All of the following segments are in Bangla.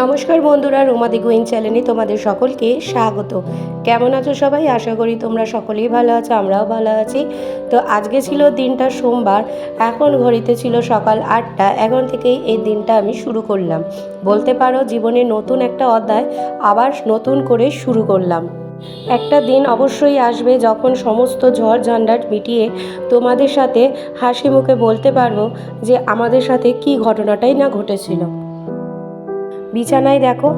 নমস্কার বন্ধুরা রোমাদি গুইন চ্যানেলে তোমাদের সকলকে স্বাগত। কেমন আছো সবাই? আশা করি তোমরা সকলেই ভালো আছো, আমরাও ভালো আছি। তো আজকে ছিল দিনটা সোমবার, এখন ঘড়িতে ছিল সকাল আটটা, এখন থেকেই এই দিনটা আমি শুরু করলাম। বলতে পারো জীবনে নতুন একটা অধ্যায় আবার নতুন করে শুরু করলাম। একটা দিন অবশ্যই আসবে যখন সমস্ত ঝড় ঝঞ্ঝাট মিটিয়ে তোমাদের সাথে হাসি মুখে বলতে পারব যে আমাদের সাথে কি ঘটনাটাই না ঘটেছিল। বিছানায় দেখো,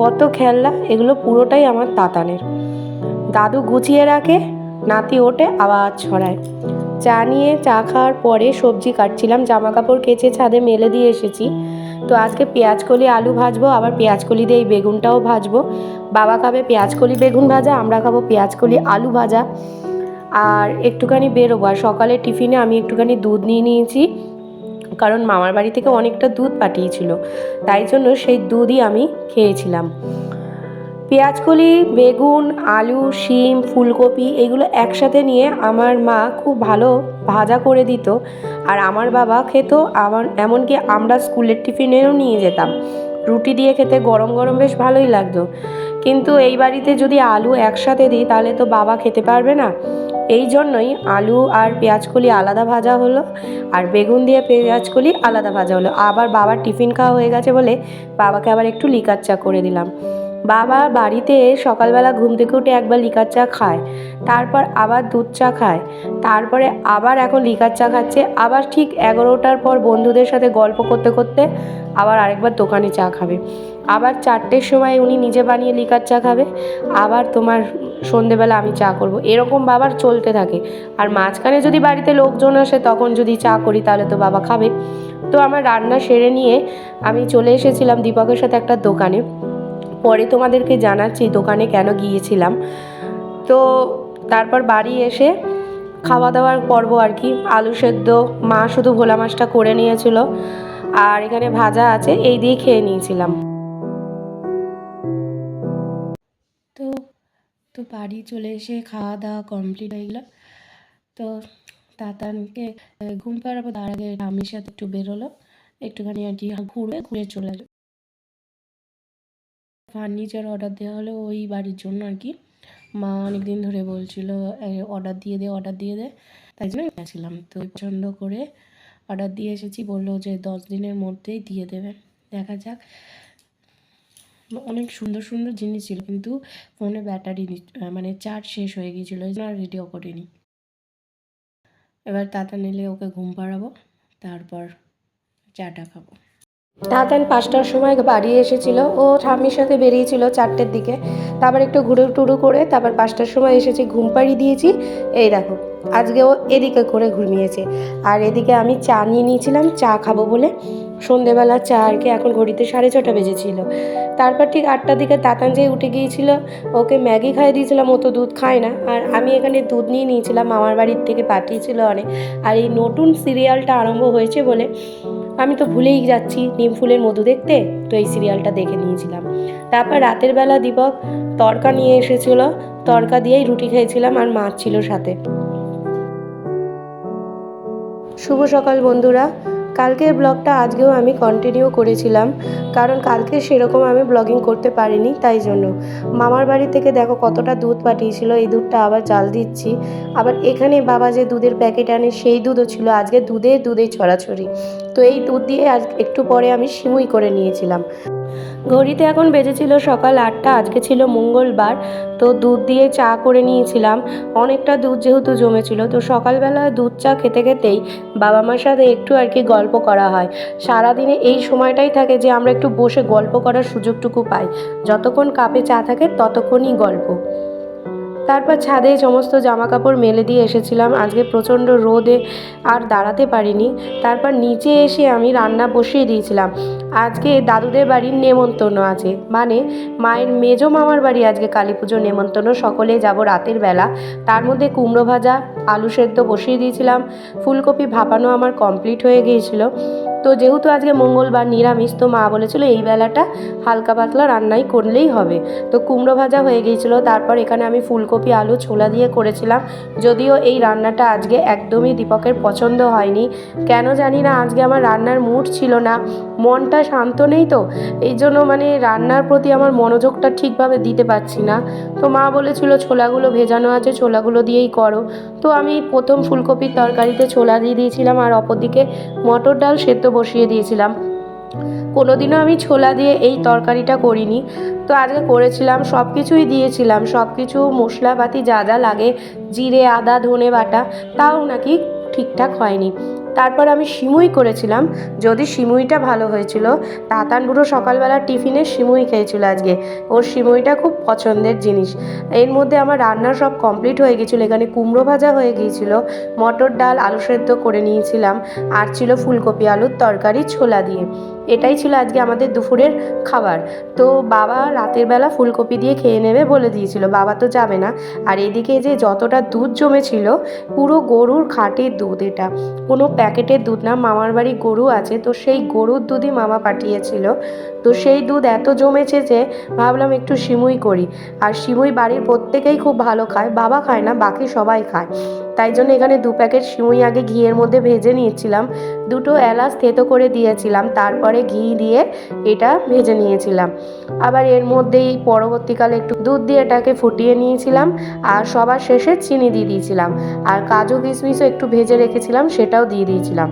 কত খেলনা, এগুলো পুরোটাই আমার তাতানের। দাদু গুছিয়ে রাখে, নাতি ওঠে আবার ছড়ায়। চা নিয়ে, চা খাওয়ার পরে সবজি কাটছিলাম জামা কাপড় কেচে ছাদে মেলে দিয়ে এসেছি। তো আজকে পেঁয়াজকলি আলু ভাজবো, আবার পেঁয়াজকলি দিয়ে এই বেগুনটাও ভাজবো। বাবা খাবে পেঁয়াজকলি বেগুন ভাজা, আমরা খাব পেঁয়াজকলি আলু ভাজা। আর একটুখানি বেরোবো, আর সকালে টিফিনে আমি একটুখানি দুধ নিয়ে নিয়েছি। কারণ মামার বাড়ি থেকে অনেকটা দুধ পাঠিয়েছিল। তাই জন্য সেই দুধই আমি খেয়েছিলাম। পেঁয়াজকলি, বেগুন, আলু, শিম, ফুলকপি এগুলো একসাথে নিয়ে আমার মা খুব ভালো ভাজা করে দিত আর আমার বাবা খেত আমার এমনকি আমরা স্কুলের টিফিনেও নিয়ে যেতাম। রুটি দিয়ে খেতে গরম গরম বেশ ভালোই লাগতো। কিন্তু এই বাড়িতে যদি আলু একসাথে দিই তাহলে তো বাবা খেতে পারবে না। এই জন্যই আলু আর পেঁয়াজকলি আলাদা ভাজা হলো, আর বেগুন দিয়ে পেঁয়াজকলি আলাদা ভাজা হলো। আবার বাবার টিফিন খাওয়া হয়ে গেছে বলে বাবাকে আবার একটু লিকার চা করে দিলাম। বাবা বাড়িতে সকালবেলা ঘুম থেকে উঠে একবার লিকার চা খায়, তারপর আবার দুধ চা খায়, তারপরে আবার এখন লিকার চা খাচ্ছে। আবার ঠিক এগারোটার পর বন্ধুদের সাথে গল্প করতে করতে আবার আরেকবার দোকানে চা খাবে। আবার চারটের সময় উনি নিজে বানিয়ে লিকার চা খাবে, আবার তোমার সন্ধেবেলা আমি চা করব। এরকম বাবার চলতে থাকে। আর মাঝখানে যদি বাড়িতে লোকজন আসে, তখন যদি চা করি, তাহলে তো বাবা খাবে। তো আমার রান্না সেরে নিয়ে আমি চলে এসেছিলাম দীপকের সাথে একটা দোকানে। পরে তোমাদেরকে জানাচ্ছি দোকানে কেন গিয়েছিলাম। তো তারপর বাড়ি এসে খাওয়া দাওয়ার পর্ব আর কি, আলু সেদ্ধ, মা শুধু ভোলা মাছটা করে নিয়েছিল। আর এখানে ভাজা আছে, এই দিয়ে খেয়ে নিয়েছিলাম। তো বাড়ি চলে এসে খাওয়া দাওয়া কমপ্লিট হয়ে গেলো। তো তাতানকে ঘুম পাড়াবো তার আগে আমির সাথে একটু বেরোলো। একটুখানি আর কি ঘুরবে ঘুরে চলে আসবে ফার্নিচার অর্ডার দেওয়া হলো ওই বাড়ির জন্য আর কি। মা অনেক দিন ধরে বলছিল অর্ডার দিয়ে দে অর্ডার দিয়ে দে। তাই জন্য গেছিলাম। তো পছন্দ করে অর্ডার দিয়ে এসেছি। বলল যে দশ দিনের মধ্যেই দিয়ে দেবে। দেখা যাক। অনেক সুন্দর সুন্দর জিনিস ছিল, কিন্তু ফোনে ব্যাটারি মানে চার্জ শেষ হয়ে গিয়েছিল আর ভিডিও করিনি। এবার তাতা নিলে ওকে ঘুম পাড়াবো, তারপর চাটা খাব। তাতান পাঁচটার সময় বাড়ি এসেছিল, ও ঠাম্মির সাথে বেরিয়েছিল চারটের দিকে। তারপর একটু ঘুরে টুরু করে তারপর পাঁচটার সময় এসেছি, ঘুম পাড়িয়ে দিয়েছি। এই দেখো, আজকে ও এদিকে করে ঘুমিয়েছে। আর এদিকে আমি চা নিয়ে নিয়েছিলাম, চা খাব বলে। সন্ধেবেলা চা আর কি এখন ঘড়িতে সাড়ে ছটা বেজেছিল। তারপর ঠিক আটটার দিকে তাতান উঠে গিয়েছিল। ওকে ম্যাগি খাইয়ে দিয়েছিলাম, ও তো দুধ খায় না। আর আমি এখানে দুধ নিয়ে নিয়েছিলাম, মামার বাড়ির থেকে পাঠিয়েছিল অনেক। আর এই নতুন সিরিয়ালটা আরম্ভ হয়েছে বলে আমি তো ভুলেই যাচ্ছি নিম ফুলের মধু দেখতে। তো এই সিরিয়ালটা দেখে নিয়েছিলাম। তারপর রাতের বেলা দীপক তরকা নিয়ে এসেছিল। তরকা দিয়েই রুটি খেয়েছিলাম আর মাছ ছিল সাথে। শুভ সকাল বন্ধুরা। কালকের ব্লগটা আজকেও আমি কন্টিনিউ করেছিলাম, কারণ কালকে সেরকম আমি ব্লগিং করতে পারিনি, তাই জন্য। মামার বাড়ি থেকে দেখো কতটা দুধ পাঠিয়েছিল, এই দুধটা আবার জাল দিচ্ছি। আবার এখানে বাবা যে দুধের প্যাকেট আনে, সেই দুধও ছিল, আজকে দুধে দুধে ছড়াছড়ি। তো এই দুধ দিয়ে আজ একটু পরে আমি সিমুই করে নিয়েছিলাম। ঘড়িতে এখন বেজেছিল সকাল আটটা, আজকে ছিল মঙ্গলবার, তো দুধ দিয়ে চা করে নিয়েছিলাম। অনেকটা দুধ যেহেতু জমেছিল, তো সকালবেলা দুধ চা খেতে খেতেই বাবা মার সাথে একটু আর কি গল্প করা হয়। সারাদিনে এই সময়টাই থাকে যে আমরা একটু বসে গল্প করার সুযোগটুকু পাই। যতক্ষণ কাপে চা থাকে, ততক্ষণই গল্প। তারপর ছাদে সমস্ত জামা কাপড় মেলে দিয়ে এসেছিলাম। আজকে প্রচণ্ড রোদে আর দাঁড়াতে পারিনি। তারপর নিচে এসে আমি রান্না বসিয়ে দিয়েছিলাম। আজকে দাদুদের বাড়ির নেমন্তন্ন আছে। মানে মায়ের মেজো মামার বাড়ি আজকে কালী পুজোর নেমন্তন্ন। সকলে যাব রাতের বেলা। তার মধ্যে কুমড়ো ভাজা, আলু সেদ্ধ বসিয়ে দিয়েছিলাম। ফুলকপি ভাপানো আমার কমপ্লিট হয়ে গিয়েছিল। তো যেহেতু আজকে মঙ্গলবার নিরামিষ, তো মা বলেছিল এই বেলাটা হালকা পাতলা রান্নাই করলেই হবে। তো কুমড়ো ভাজা হয়ে গিয়েছিল, তারপর এখানে আমি ফুলকপি, আলু, ছোলা দিয়ে করেছিলাম। যদিও এই রান্নাটা আজকে একদমই দীপকের পছন্দ হয়নি। কেন জানি না, আজকে আমার রান্নার মুড ছিল না, মনটা শান্ত নেই তো, এই জন্য মানে রান্নার প্রতি আমার মনোযোগটা ঠিকভাবে দিতে পারছি না। তো মা বলেছিল, ছোলাগুলো ভেজানো আছে, ছোলাগুলো দিয়েই করো। তো আমি প্রথম ফুলকপির তরকারিতে ছোলা দিয়ে দিয়েছিলাম আর অপরদিকে মটর ডাল সেদ্ধ বসিয়ে দিয়েছিলাম। কোনোদিনও আমি ছোলা দিয়ে এই তরকারিটা করিনি। তো আজকে করেছিলাম সব কিছুই দিয়েছিলাম। সব কিছু মশলাপাতি যা যা লাগে, জিরে, আদা ধনে বাটা তাও নাকি ঠিকঠাক হয়নি। তারপর আমি সিমুই করেছিলাম। যদি সিমুইটা ভালো হয়েছিল, তাতান বুড়ো সকালবেলা টিফিনে সিমুই খেয়েছিল আজকে। ওর সিমুইটা খুব পছন্দের জিনিস। এর মধ্যে আমার রান্না সব কমপ্লিট হয়ে গেছিল। এখানে কুমড়ো ভাজা হয়ে গিয়েছিল, মটর ডাল, আলু সেদ্ধ করে নিয়েছিলাম। আর ছিল ফুলকপি, আলুর তরকারি, ছোলা দিয়ে। এটাই ছিল আজকে আমাদের দুপুরের খাবার। তো বাবা রাতের বেলা ফুলকপি দিয়ে খেয়ে নেবে বলে দিয়েছিল। বাবা তো যাবে না। আর এদিকে যে যতটা দুধ জমেছিল, পুরো গরুর খাঁটির দুধ এটা। কোনো প্যাকেটের দুধ না, মামার বাড়ি গরু আছে, তো সেই গরুর দুধই মামা পাঠিয়েছিল। তো সেই দুধ এত জমেছে যে ভাবলাম একটু সিমুই করি। আর সিমুই বাড়ির প্রত্যেকেই খুব ভালো খায়, বাবা খায় না, বাকি সবাই খায়। তাই জন্য এখানে দু প্যাকেট সিমুই আগে ঘিয়ের মধ্যে ভেজে নিয়েছিলাম। দুটো এলাচ থেতো করে দিয়েছিলাম, তারপরে ঘি দিয়ে এটা ভেজে নিয়েছিলাম। আবার এর মধ্যেই পরবর্তীকালে একটু দুধ দিয়ে এটাকে ফুটিয়ে নিয়েছিলাম আর সবার শেষে চিনি দিয়ে দিয়েছিলাম। আর কাজু কিশমিশও একটু ভেজে রেখেছিলাম, সেটাও দিয়ে দিয়েছিলাম।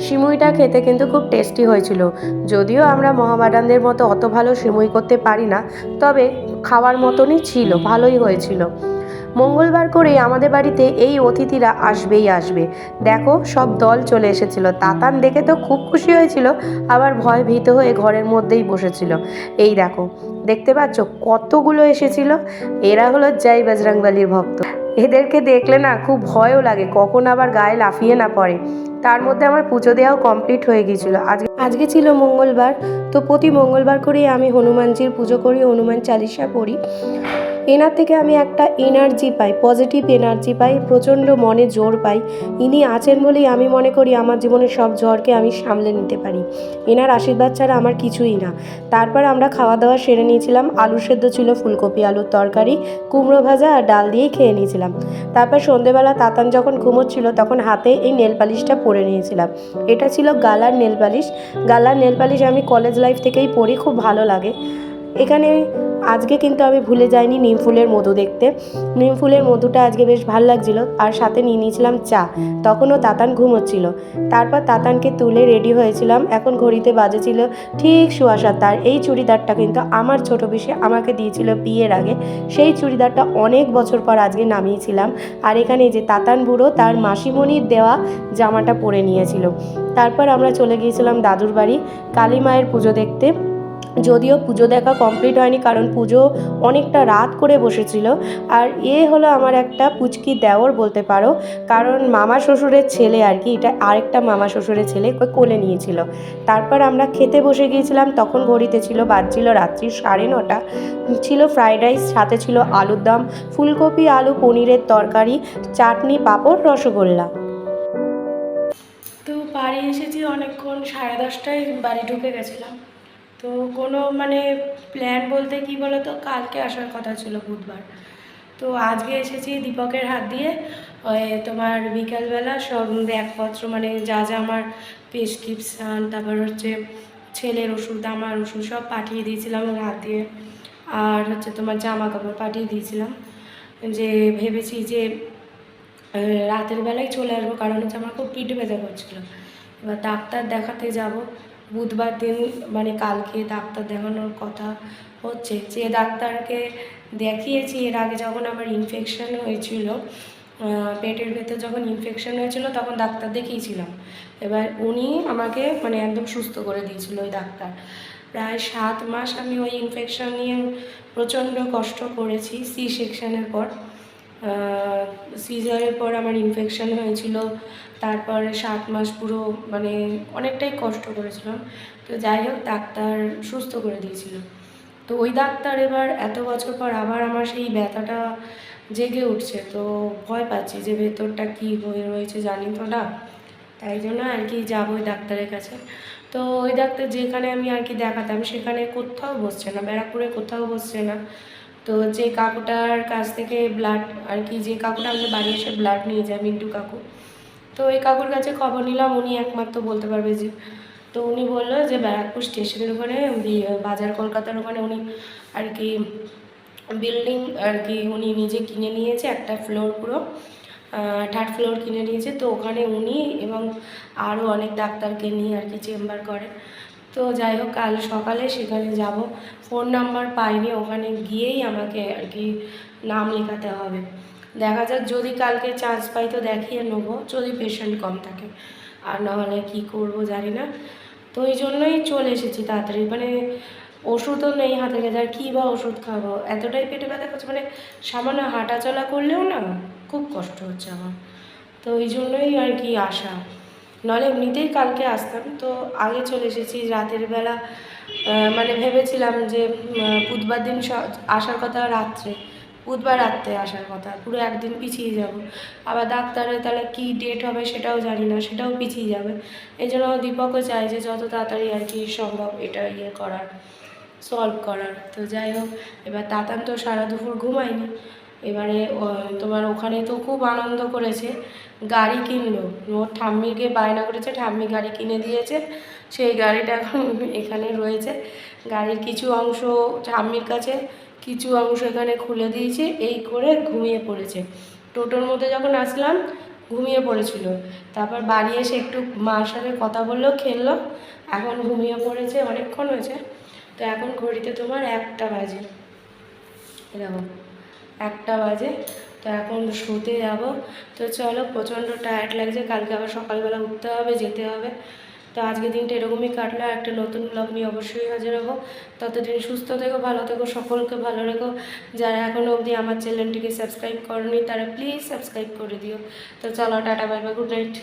সিমুইটা খেতে কিন্তু খুব টেস্টি হয়েছিল। যদিও আমরা মহামাডানদের মতো অত ভালো সিমুই করতে পারি না, তবে খাওয়ার মতনই ছিল, ভালোই হয়েছিল। মঙ্গলবার করে আমাদের বাড়িতে এই অতিথিরা আসবেই আসবে। দেখো, সব দল চলে এসেছিল। তাতান দেখে তো খুব খুশি হয়েছিল, আবার ভয় ভীত হয়ে ঘরের মধ্যেই বসেছিল। এই দেখো, দেখতে পাচ্ছ কতগুলো এসেছিল? এরা হলো জয় বজরংবলির ভক্ত। এদেরকে দেখলে না খুব ভয়ও লাগে, কখন আবার গায়ে লাফিয়ে না পড়ে। তার মধ্যে আমার পুজো দেওয়াও কমপ্লিট হয়ে গিয়েছিল। আজকে আজকে ছিল মঙ্গলবার, তো প্রতি মঙ্গলবার করেই আমি হনুমানজির পুজো করি, হনুমান চালিসা পড়ি। এনার থেকে আমি একটা এনার্জি পাই পজিটিভ এনার্জি পাই, প্রচণ্ড মনে জোর পাই। ইনি আছেন বলেই আমি মনে করি আমার জীবনের সব ঝড়কে আমি সামলে নিতে পারি। এনার আশীর্বাদ ছাড়া আমার কিছুই না। তারপর আমরা খাওয়া দাওয়া সেরে নিয়েছিলাম, আলু সেদ্ধ ছিল, ফুলকপি, আলুর তরকারি, কুমড়ো ভাজা আর ডাল দিয়েই খেয়ে নিয়েছিলাম। তারপর সন্ধেবেলা তাতান যখন ঘুমোচ্ছিল তখন হাতে এই নেল পালিশটা পরে নিয়েছিলাম। এটা ছিল গালার নেল পালিশ। গালার নেল পালিশ আমি কলেজ লাইফ থেকেই পড়ি, খুব ভালো লাগে। এখানে আজকে কিন্তু আমি ভুলে যাইনি নিম ফুলের মধু দেখতে। নিম ফুলের মধুটা আজকে বেশ ভালো লাগছিল। আর সাথে নিয়ে নিয়েছিলাম চা। তখনও তাতান ঘুমোচ্ছিল তারপর তাতানকে তুলে রেডি হয়েছিলাম। এখন ঘড়িতে বাজেছিল ঠিক শোয়া সাতটার এই চুড়িদারটা কিন্তু আমার ছোট পিসে আমাকে দিয়েছিল বিয়ের আগে। সেই চুড়িদারটা অনেক বছর পর আজকে নামিয়েছিলাম। আর এখানে যে তাতান বুড়ো, তার মাসিমণির দেওয়া জামাটা পরে নিয়েছিল। তারপর আমরা চলে গিয়েছিলাম দাদুর বাড়ি কালী মায়ের পুজো দেখতে। যদিও পুজো দেখা কমপ্লিট হয়নি, কারণ পুজো অনেকটা রাত করে বসেছিল। আর এ হলো আমার একটা পুচকি দেওর বলতে পারো, কারণ মামা শ্বশুরের ছেলে আর কি, এটা আরেকটা মামা শ্বশুরের ছেলে কোলে নিয়েছিল। তারপর আমরা খেতে বসে গিয়েছিলাম, তখন ঘড়িতে ছিল, বাজছিল রাত্রি সাড়ে নটা। ছিল ফ্রাইড রাইস সাথে ছিল আলুর দম, ফুলকপি, আলু, পনিরের তরকারি, চাটনি, পাঁপড়, রসগোল্লা। তো বাড়ি এসেছি অনেকক্ষণ, সাড়ে দশটায় বাড়ি ঢুকে গেছিলাম। তো কোনো মানে প্ল্যান বলতে কি বলো তো কালকে আসার কথা ছিল বুধবার। তো আজকে এসেছি দীপকের হাত দিয়ে। তোমার বিকালবেলা সব ব্যাগপত্র মানে যা যা আমার প্রেসক্রিপশান তারপর হচ্ছে ছেলের ওষুধ, আমার ওষুধ সব পাঠিয়ে দিয়েছিলাম ওর হাত দিয়ে। আর হচ্ছে তোমার জামা কাপড় পাঠিয়ে দিয়েছিলাম। যে ভেবেছি যে রাতের বেলায় চলে আসব, কারণ হচ্ছে আমার খুব পিঠ ব্যথা করছিল। এবার ডাক্তার দেখাতে যাব। বুধবার দিন মানে কালকে ডাক্তার দেখানোর কথা হচ্ছে। যে ডাক্তারকে দেখিয়েছি, এর আগে যখন আমার ইনফেকশান হয়েছিল পেটের ভেতর যখন ইনফেকশন হয়েছিল, তখন ডাক্তার দেখিয়েছিলাম। এবার উনি আমাকে মানে একদম সুস্থ করে দিয়েছিল ওই ডাক্তার। প্রায় সাত মাস আমি ওই ইনফেকশান নিয়ে প্রচণ্ড কষ্ট করেছি সি সেকশানের পর। সিজারের পর আমার ইনফেকশন হয়েছিল। তারপরে সাত মাস পুরো মানে অনেকটাই কষ্ট করেছিলাম। তো যাই হোক, ডাক্তার সুস্থ করে দিয়েছিল। তো ওই ডাক্তার এবার এত বছর পর আবার আমার সেই ব্যথাটা জেগে উঠছে। তো ভয় পাচ্ছি যে ভেতরটা কী হয়ে রয়েছে জানি তো না। তাই জন্য আর কি যাব ওই ডাক্তারের কাছে। তো ওই ডাক্তার যেখানে আমি আর কি দেখাতাম, সেখানে কোথাও বসছে না, ব্যারাকপুরে কোথাও বসছে না। তো যে কাকুটার কাছ থেকে ব্লাড আর কি যে কাকুটা আমাদের বাড়ি এসে ব্লাড নিয়ে যায়, মিন্টু কাকু। তো ওই কাকুর কাছে খবর নিলাম, উনি একমাত্র বলতে পারবে যে, তো উনি বলল যে ব্যারাকপুর স্টেশনের ওখানে বাজার কলকাতার ওখানে উনি আর কি বিল্ডিং আর কি উনি নিজে কিনে নিয়েছে একটা ফ্লোর পুরো থার্ড ফ্লোর কিনে নিয়েছে। তো ওখানে উনি এবং আরও অনেক ডাক্তারকে নিয়ে আর কি চেম্বার করে। তো যাই হোক, কাল সকালে সেখানে যাব। ফোন নাম্বার পাইনি, ওখানে গিয়েই আমাকে আর কি নাম লেখাতে হবে। দেখা যাক, যদি কালকে চান্স পাই তো দেখিয়ে নেব, যদি পেশেন্ট কম থাকে। আর না হলে কী করব জানি না। তো ওই জন্যই চলে এসেছি তাড়াতাড়ি। মানে ওষুধও নেই হাতে কাছে, আর কী বা ওষুধ খাব? এতটাই পেটে ব্যথা করছে মানে সামান্য হাঁটা চলা করলেও না খুব কষ্ট হচ্ছে আমার। তো ওই জন্যই আর কি আসা। নাহলে এমনিতেই কালকে আসতাম, তো আগে চলে এসেছি রাতের বেলা মানে ভেবেছিলাম যে বুধবার দিন আসার কথা রাত্রে, বুধবার রাত্রে আসার কথা, পুরো একদিন পিছিয়ে যাব। আবার ডাক্তারের তাহলে কী ডেট হবে সেটাও জানি না, সেটাও পিছিয়ে যাবে। এই জন্য দীপকও চাই যে, যত তাড়াতাড়ি আর কি সম্ভব এটা ইয়ে করার সলভ করার। তো যাই হোক, এবার তাতান তো সারা দুপুর ঘুমায়নি এবারে তোমার ওখানে তো খুব আনন্দ করেছে। গাড়ি কিনলো। ওর ঠাম্মিকে বায়না করেছে, ঠাম্মি গাড়ি কিনে দিয়েছে। সেই গাড়িটা এখন এখানে রয়েছে। গাড়ির কিছু অংশ ঠাম্মির কাছে, কিছু অংশ এখানে খুলে দিয়েছে। এই করে ঘুমিয়ে পড়েছে। টোটোর মধ্যে যখন আসলাম, ঘুমিয়ে পড়েছিল। তারপর বাড়ি এসে একটু মার সাথে কথা বলল, খেললো। এখন ঘুমিয়ে পড়েছে, অনেকক্ষণ হয়েছে। তো এখন ঘড়িতে তোমার একটা বাজে। এরকম। একটা বাজে। তো এখন শুতে যাব। তো চলো, প্রচণ্ড টায়ার্ড লাগছে। কালকে আবার সকালবেলা উঠতে হবে, যেতে হবে। তো আজকে দিনটা এরকমই কাটলো। একটা নতুন ব্লগ নিয়ে অবশ্যই হাজির হব। ততদিন সুস্থ থেকো, ভালো থেকো, সকলকে ভালো রেখো। যারা এখনও অবধি আমার চ্যানেলটিকে সাবস্ক্রাইব করনি, তারা প্লিজ সাবস্ক্রাইব করে দিও। তো চলো, tata bye bye good night